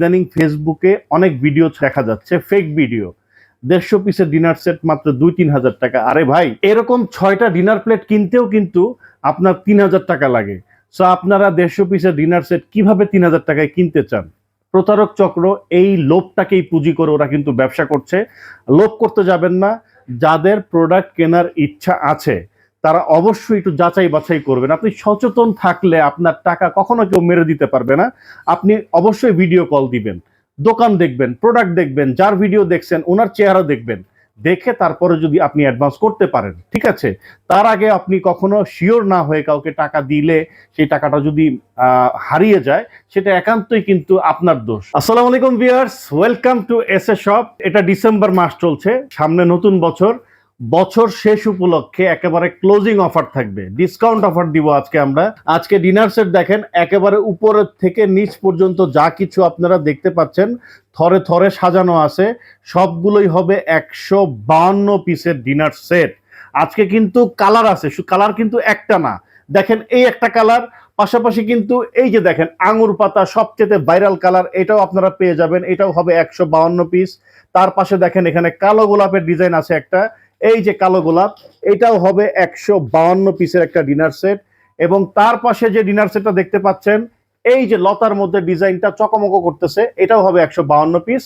ইদানিং ফেসবুকে অনেক ভিডিও দেখা যাচ্ছে ফেক ভিডিও দেড়শো পিসের ডিনার সেট মাত্র দুই তিন হাজার টাকা। আরে ভাই, এরকম ছয়টা ডিনার প্লেট কিনতেও কিন্তু আপনার তিন হাজার টাকা লাগে। সো আপনারা দেড়শো পিসের ডিনার সেট কীভাবে তিন হাজার টাকায় কিনতে চান? প্রতারক চক্র এই লোভটাকেই পুঁজি করে ওরা কিন্তু ব্যবসা করছে। লোভ করতে যাবেন না, যাদের প্রোডাক্ট কেনার ইচ্ছা আছে। তারা অবশ্যই একটু যাচাই বাছাই করবেন। আপনি সচেতন থাকলে আপনার টাকা কখনো কেউ মেরে দিতে পারবে না। আপনি অবশ্যই ভিডিও কল দিবেন। দোকান দেখবেন প্রোডাক্ট দেখবেন, যার ভিডিও দেখছেন, ওনার চেহারা দেখবেন। দেখে তারপরে যদি আপনি অ্যাডভান্স করতে পারেন, ঠিক আছে? তার আগে আপনি কখনো শিওর না হয়ে কাউকে টাকা দিলে সেই টাকাটা যদি হারিয়ে যায়, সেটা একান্তই কিন্তু আপনার দোষ। আসসালামু আলাইকুম viewers welcome to S A shop এটা ডিসেম্বর মাস চলছে, সামনে নতুন বছর। বছর শেষ উপলক্ষে একেবারে ক্লোজিং অফার থাকবে। ডিসকাউন্ট অফার দিব আজকে আমরা। আজকে ডিনার সেট দেখেন, একেবারে উপরের থেকে নিচ পর্যন্ত যা কিছু আপনারা দেখতে পাচ্ছেন, থরে থরে সাজানো আছে। সবগুলোই হবে একশো বাহান্ন পিসের ডিনার সেট আজকে কিন্তু কালার আছে কালার কিন্তু একটা না। দেখেন এই একটা কালার পাশাপাশি কিন্তু এই যে দেখেন, আঙুর পাতা সবচেয়ে ভাইরাল কালার এটাও আপনারা পেয়ে যাবেন। এটাও হবে একশো বাউন্ন পিস তার পাশে দেখেন, এখানে কালো গোলাপের ডিজাইন আছে একটা। এই যে কালো গোলাপ, এটাও হবে একশো পিসের একটা ডিনার সেট এবং তার পাশে যে ডিনার সেটটা দেখতে পাচ্ছেন এই যে লতার মধ্যে ডিজাইনটা চকমক করতেছে, এটাও হবে একশো বাউন্ন পিস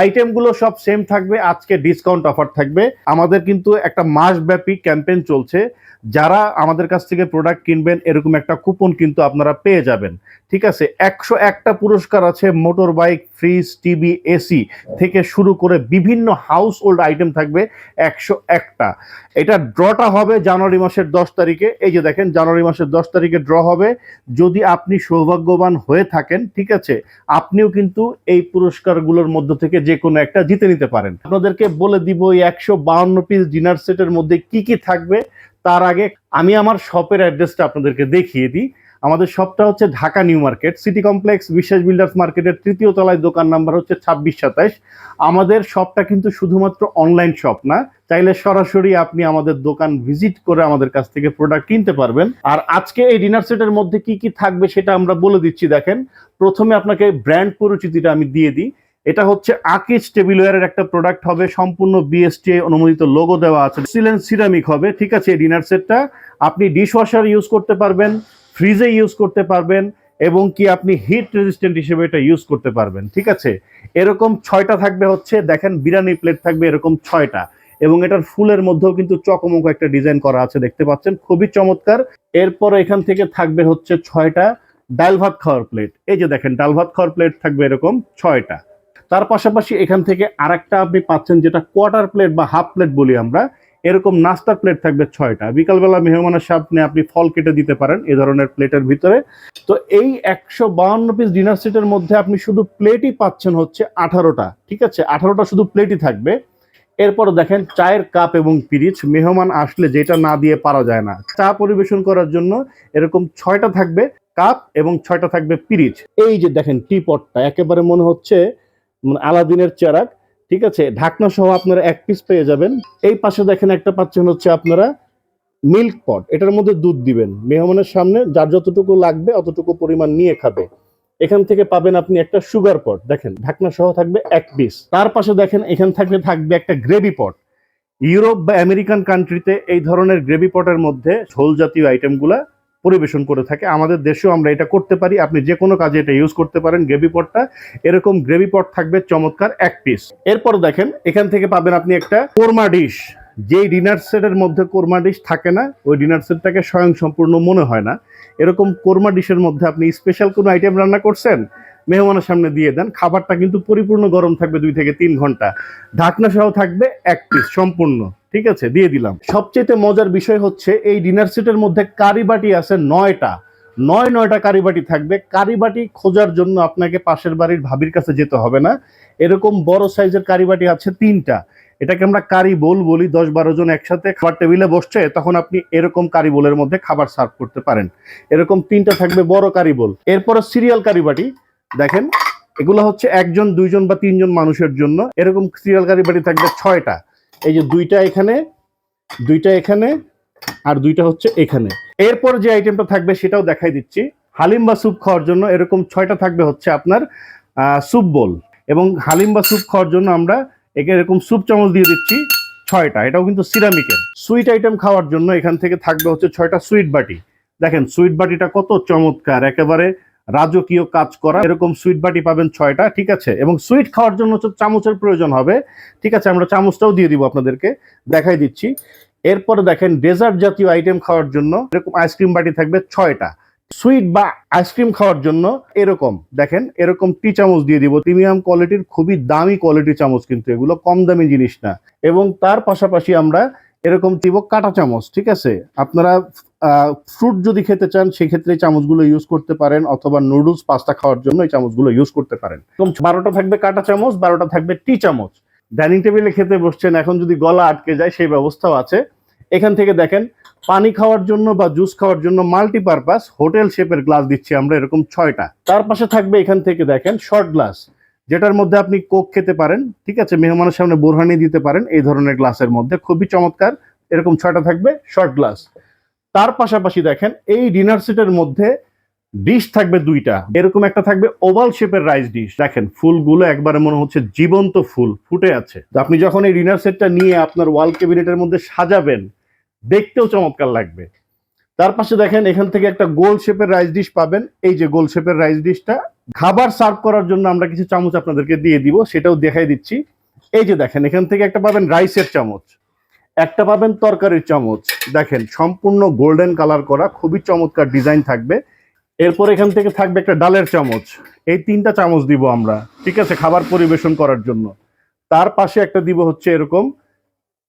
আইটেমগুলো সব সেম থাকবে, আজকে ডিসকাউন্ট অফার থাকবে। আমাদের কিন্তু একটা মাসব্যাপী ক্যাম্পেইন চলছে। যারা আমাদের কাছ থেকে প্রোডাক্ট কিনবেন, এরকম একটা কুপন কিন্তু আপনারা পেয়ে যাবেন। ঠিক আছে? একশো একটা পুরস্কার আছে motor bike fridge TV AC থেকে শুরু করে বিভিন্ন হাউস হোল্ড আইটেম থাকবে একশো একটা। এটা ড্রটা হবে জানুয়ারি মাসের দশ তারিখে। এই যে দেখেন, জানুয়ারি মাসের দশ তারিখে ড্র হবে। যদি আপনি সৌভাগ্যবান হয়ে থাকেন, ঠিক আছে? আপনিও কিন্তু এই পুরস্কারগুলোর মধ্য থেকে যে কোনো একটা জিতে নিতে পারেন। আপনাদেরকে বলে দিব এই একশো বাউন্ন পিস ডিনার সেটের মধ্যে কি কি থাকবে। তার আগে আমি আমার শপের অ্যাড্রেসটা আপনাদেরকে দেখিয়ে দিই। আমাদের শপটা হচ্ছে Dhaka new market. City complex, Biswas builders মার্কেটের তৃতীয় তলায় দোকান নাম্বার হচ্ছে ছাব্বিশ সাতাইশ আমাদের শপটা কিন্তু শুধুমাত্র অনলাইন শপ না। চাইলে সরাসরি আপনি আমাদের দোকান ভিজিট করে আমাদের কাছ থেকে প্রোডাক্ট কিনতে পারবেন। আর আজকে এই ডিনার সেটের মধ্যে কি কি থাকবে সেটা আমরা বলে দিচ্ছি, দেখেন। প্রথমে আপনাকে ব্র্যান্ড পরিচিতিটা আমি দিয়ে দিই। এটা হচ্ছে আকিজ টেবিলওয়্যারের একটা প্রোডাক্ট হবে। সম্পূর্ণ বিএসটি অনুমোদিত লোগো দেওয়া আছে। সিলেন সিরামিক হবে। ঠিক আছে ডিনার সেটটা আপনি ডিশ ওয়াশার ইউজ করতে পারবেন। ফ্রিজে ইউজ করতে পারবেন এবং কি আপনি হিট রেজিস্ট্যান্ট হিসেবে এটা ইউজ করতে পারবেন, ঠিক আছে? এরকম ছয়টা থাকবে হচ্ছে, দেখেন বিরিয়ানি প্লেট থাকবে এরকম ছয়টা এবং এটার ফুলের মধ্যেও কিন্তু চকমক একটা ডিজাইন করা আছে, দেখতে পাচ্ছেন? খুবই চমৎকার। এরপর এখান থেকে থাকবে হচ্ছে ছয়টা ডাল ভাত খাওয়ার প্লেট এই যে দেখেন, ডাল ভাত খাওয়ার প্লেট থাকবে এরকম ছয়টা। তার পাশাপাশি এখান থেকে আরেকটা আপনি পাচ্ছেন যেটা কোয়ার্টার প্লেট বা হাফ প্লেট বলি আমরা এরকম নাস্তার প্লেট থাকবে ছয়টা। বিকালবেলা মেহমানের সামনে আপনি ফল কেটে দিতে পারেন এ ধরনের প্লেটের ভিতরে। তো এই একশো বাউন্ন পিস ডিনার সেটের মধ্যে আপনি শুধু প্লেটই পাচ্ছেন হচ্ছে আঠারোটা, ঠিক আছে? আঠারোটা শুধু প্লেটই থাকবে। এরপর দেখেন চায়ের কাপ এবং পিরিচ, মেহমান আসলে যেটা না দিয়ে পারা যায় না। চা পরিবেশন করার জন্য এরকম ছয়টা থাকবে কাপ এবং ছয়টা থাকবে পিরিচ। এই যে দেখেন টি পটটা একেবারে মনে হচ্ছে মানে আলাদিনের চেরাক। ঠিক আছে? ঢাকনা সহ আপনারা এক পিস পেয়ে যাবেন। এই পাশে দেখেন একটা পাচ্ছেন হচ্ছে আপনারা মিল্ক পট এটার মধ্যে দুধ দিবেন। মেহমানের সামনে যার যতটুকু লাগবে, অতটুকু পরিমাণ নিয়ে খাবে। এখান থেকে পাবেন আপনি একটা সুগার পট দেখেন, ঢাকনা সহ থাকবে এক পিস তার পাশে দেখেন, এখান থাকবে থাকবে একটা গ্রেভি পট ইউরোপ বা আমেরিকান কান্ট্রিতে এই ধরনের গ্রেভি পটের মধ্যে ঝোল জাতীয় আইটেমগুলা পরিবেশন করে থাকে। আমাদের দেশেও আমরা এটা করতে পারি। আপনি যে কোনো কাজে এটা ইউজ করতে পারেন। গ্রেভি পটটা, এরকম গ্রেভি পট থাকবে চমৎকার এক পিস এরপর দেখেন, এখান থেকে পাবেন আপনি একটা কোরমা ডিশ যেই ডিনার সেটের মধ্যে কোরমা ডিশ থাকে না, ওই ডিনার সেটটাকে স্বয়ং সম্পূর্ণ মনে হয় না। এরকম কোরমা ডিশের মধ্যে আপনি স্পেশাল কোনো আইটেম রান্না করছেন, মেহমানের সামনে দিয়ে দেন, খাবারটা কিন্তু পরিপূর্ণ গরম থাকবে দুই থেকে তিন ঘণ্টা। ঢাকনা সহ থাকবে এক পিস সম্পূর্ণ। ঠিক আছে, দিয়ে দিলাম। সবচেয়ে মজার বিষয় হচ্ছে, এই ডিনার সেটের মধ্যে কারিবাটি আছে নয়টা। নয়, নয়টা কারিবাটি থাকবে। কারিবাটি খোঁজার জন্য আপনাকে পাশের বাড়ির ভাবির কাছে যেতে হবে না। এরকম বড় সাইজের কারিবাটি আছে তিনটা। এটাকে আমরা কারি বোল বলি, দশ বারো জন একসাথে খাবার টেবিলে বসছে, তখন আপনি এরকম কারি বোলের মধ্যে খাবার সার্ভ করতে পারেন। এরকম তিনটা থাকবে বড় কারি বোল। এরপরে সিরিয়াল কারিবাটি, দেখেন, এগুলো হচ্ছে একজন, দুইজন বা তিনজন মানুষের জন্য। এরকম সিরিয়াল কারিবাটি থাকবে ছয়টা। এই যে দুইটা এখানে দুইটা এখানে, আর দুইটা হচ্ছে এখানে। এরপর যে আইটেমটা থাকবে সেটাও দেখাই দিচ্ছি। হালিম বা স্যুপ খাওয়ার জন্য এরকম ছয়টা থাকবে হচ্ছে আপনার স্যুপ বোল। এবং হালিম বা স্যুপ খাওয়ার জন্য আমরা একে এরকম স্যুপ চামচ দিয়ে দিচ্ছি ছয়টা। এটাও কিন্তু সিরামিকের। সুইট আইটেম খাওয়ার জন্য এখান থেকে থাকবে হচ্ছে ছয়টা সুইট বাটি। দেখেন, সুইট বাটিটা কত চমৎকার। একেবারে রাজকীয় কাজ করা, এরকম সুইট বাটি পাবেন ছয়টা, ঠিক আছে? এবং সুইট খাওয়ার জন্য চামচের প্রয়োজন হবে, ঠিক আছে? আমরা চামচটাও দিয়ে দিব আপনাদেরকে, দেখাই দিচ্ছি। এরপরে দেখেন ডেজার্ট জাতীয় আইটেম খাওয়ার জন্য, এরকম আইসক্রিম বাটি থাকবে ছয়টা। সুইট বা আইসক্রিম খাওয়ার জন্য এরকম, দেখেন, এরকম টি চামচ দিয়ে দিব। প্রিমিয়াম কোয়ালিটির খুবই দামি কোয়ালিটি চামচ কিন্তু এগুলো, কম দামি জিনিস না। এবং তার পাশাপাশি আমরা এরকম দিব কাটা চামচ, ঠিক আছে? আপনারা ফ্রুট যদি খেতে চান, সেক্ষেত্রে চামচগুলো ইউজ করতে পারেন, অথবা নুডলস পাস্তা খাওয়ার জন্য এই চামচগুলো ইউজ করতে পারেন। এরকম বারোটা থাকবে কাটা চামচ, বারোটা থাকবে টি চামচ। ডাইনিং টেবিলে খেতে বসছেন, এখন যদি গলা আটকে যায়, সেই ব্যবস্থাও আছে। এখান থেকে দেখেন, পানি খাওয়ার জন্য বা জুস খাওয়ার জন্য মাল্টিপারপাস হোটেল শেপের গ্লাস দিচ্ছি আমরা এরকম ছয়টা। তার পাশে থাকবে এখান থেকে দেখেন শর্ট গ্লাস যেটার মধ্যে আপনি কোক খেতে পারেন, ঠিক আছে? মেহমানের সামনে বোরহানি দিতে পারেন, এই ধরনের গ্লাসের মধ্যে। খুবই চমৎকার। এরকম ছয়টা থাকবে, শর্ট গ্লাস। তার পাশাপাশি দেখেন, এই ডিনার সেটের মধ্যে ডিশ থাকবে দুইটা। এরকম একটা থাকবে ওভাল শেপের রাইস ডিশ। দেখেন, ফুলগুলো একবারে মনে হচ্ছে জীবন্ত ফুল, ফুটে আছে। আপনি যখন এই ডিনার সেটটা নিয়ে আপনার ওয়াল ক্যাবিনেটের মধ্যে সাজাবেন, দেখতেও চমৎকার লাগবে। তার পাশে দেখেন, এখান থেকে একটা গোল শেপের রাইস ডিশ পাবেন। এই যে গোল শেপের রাইস ডিশটা খাবার সার্ভ করার জন্য আমরা কিছু চামচ আপনাদেরকে দিয়ে দিব, সেটাও দেখাই দিচ্ছি। এই যে দেখেন, এখান থেকে একটা পাবেন রাইসের চামচ। একটা পাবেন তরকারির চামচ। দেখেন, সম্পূর্ণ গোল্ডেন কালার করা, খুবই চমৎকার ডিজাইন থাকবে। এরপর এখান থেকে থাকবে একটা ডালের চামচ। এই তিনটা চামচ দিব আমরা, ঠিক আছে, খাবার পরিবেশন করার জন্য। তার পাশে একটা দিব হচ্ছে এরকম,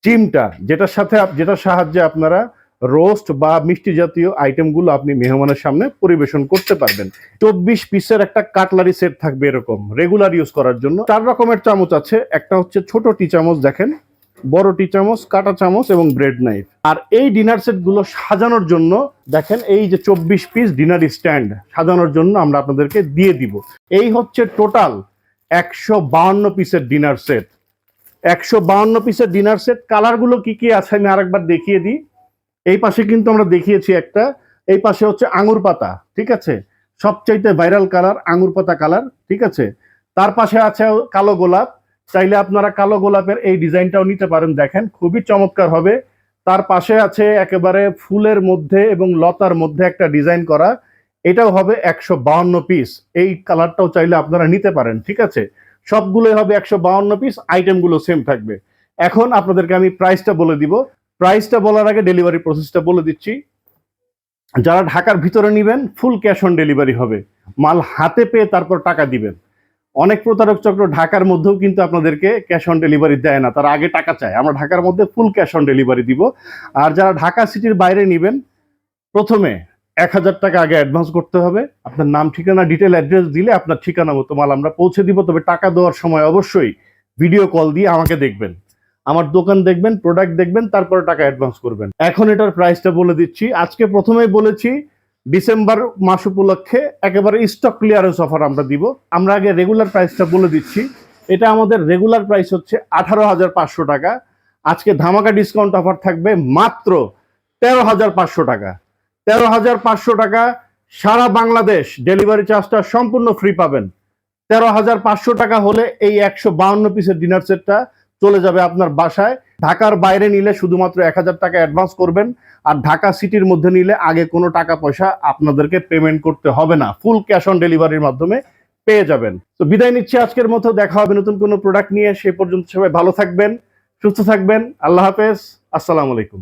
চিমটা, যেটার সাথে যেটার সাহায্যে আপনারা রোস্ট বা মিষ্টি জাতীয় আইটেমগুলো আপনি মেহমানের সামনে পরিবেশন করতে পারবেন। চব্বিশ পিসের একটা কাটলারি সেট থাকবে এরকম রেগুলার ইউজ করার জন্য। চার রকমের চামচ আছে, একটা হচ্ছে ছোট টি চামচ দেখেন, বড় টি চামচ, কাটা চামচ এবং ব্রেড নাইফ আর এই ডিনার সেটগুলো সাজানোর জন্য দেখেন, এই যে চব্বিশ পিস ডিনার স্ট্যান্ড সাজানোর জন্য আমরা আপনাদেরকে দিয়ে দিব। এই হচ্ছে টোটাল একশো বাহান্ন পিসের ডিনার সেট একশো বাহান্ন পিসের ডিনার সেট কালারগুলো কি কি আছে আমি আরেকবার দেখিয়ে দিই। এই পাশে কিন্তু আমরা দেখিয়েছি একটা, এই পাশে হচ্ছে আঙুর পাতা, ঠিক আছে? সবচাইতে ভাইরাল কালার আঙুর পাতা কালার ঠিক আছে? তার পাশে আছে কালো গোলাপ, চাইলে আপনারা কালো গোলাপের এই ডিজাইনটাও নিতে পারেন, দেখেন, খুবই চমৎকার হবে। তার পাশে আছে একেবারে ফুলের মধ্যে এবং লতার মধ্যে একটা ডিজাইন করা, এটাও হবে একশো বাহান্ন পিস এই কালারটাও চাইলে আপনারা নিতে পারেন, ঠিক আছে? সবগুলোই হবে একশো বাহান্ন পিস আইটেমগুলো সেম থাকবে। এখন আপনাদেরকে আমি প্রাইসটা বলে দিব। প্রাইসটা বলার আগে ডেলিভারি প্রসেসটা বলে দিচ্ছি। যারা ঢাকার ভিতরে নেবেন ফুল ক্যাশ অন ডেলিভারি হবে। মাল হাতে পেয়ে তারপর টাকা দিবেন। অনেক প্রতারক চক্র ঢাকার মধ্যেও কিন্তু আপনাদেরকে ক্যাশ অন ডেলিভারি দেয় না। তারা আগে টাকা চায়। আমরা ঢাকার মধ্যে ফুল ক্যাশ অন ডেলিভারি দিব। আর যারা ঢাকা সিটির বাইরে নেবেন, প্রথমে এক হাজার টাকা আগে অ্যাডভান্স করতে হবে। আপনার নাম, ঠিকানা ডিটেল অ্যাড্রেস দিলে আপনার ঠিকানা মতো মাল আমরা পৌঁছে দিব। তবে টাকা দেওয়ার সময় অবশ্যই ভিডিও কল দিয়ে আমাকে দেখবেন। আমার দোকান দেখবেন প্রোডাক্ট দেখবেন, তারপরে টাকা অ্যাডভান্স করবেন। এখন এটার প্রাইসটা বলে দিচ্ছি। আজকে প্রথমেই বলেছি, ডিসেম্বর মাস উপলক্ষে একেবারে স্টক ক্লিয়ারেন্স অফার আমরা দিব। আমরা আগে রেগুলার প্রাইসটা বলে দিচ্ছি। এটা আমাদের রেগুলার প্রাইস হচ্ছে আঠারো হাজার পাঁচশো টাকা। আজকে ধামাকা ডিসকাউন্ট অফার থাকবে মাত্র তেরো হাজার পাঁচশো টাকা। তেরো হাজার পাঁচশো টাকা সারা বাংলাদেশ ডেলিভারি চার্জটা সম্পূর্ণ ফ্রি পাবেন। তেরো হাজার পাঁচশো টাকা হলে এই একশো বাউন্ন পিসের ডিনার সেটটা চলে যাবে আপনার বাসায়। ঢাকার বাইরে নিলে শুধুমাত্র এক হাজার টাকা অ্যাডভান্স করবেন, আর ঢাকা সিটির মধ্যে নিলে আগে কোনো টাকা পয়সা আপনাদেরকে পেমেন্ট করতে হবে না। ফুল ক্যাশ অন ডেলিভারির মাধ্যমে পেয়ে যাবেন। তো বিদায় নিচ্ছি আজকের মতো, দেখা হবে নতুন কোনো প্রোডাক্ট নিয়ে। সে পর্যন্ত সবাই ভালো থাকবেন, সুস্থ থাকবেন। আল্লাহ হাফেজ। আসসালামু আলাইকুম।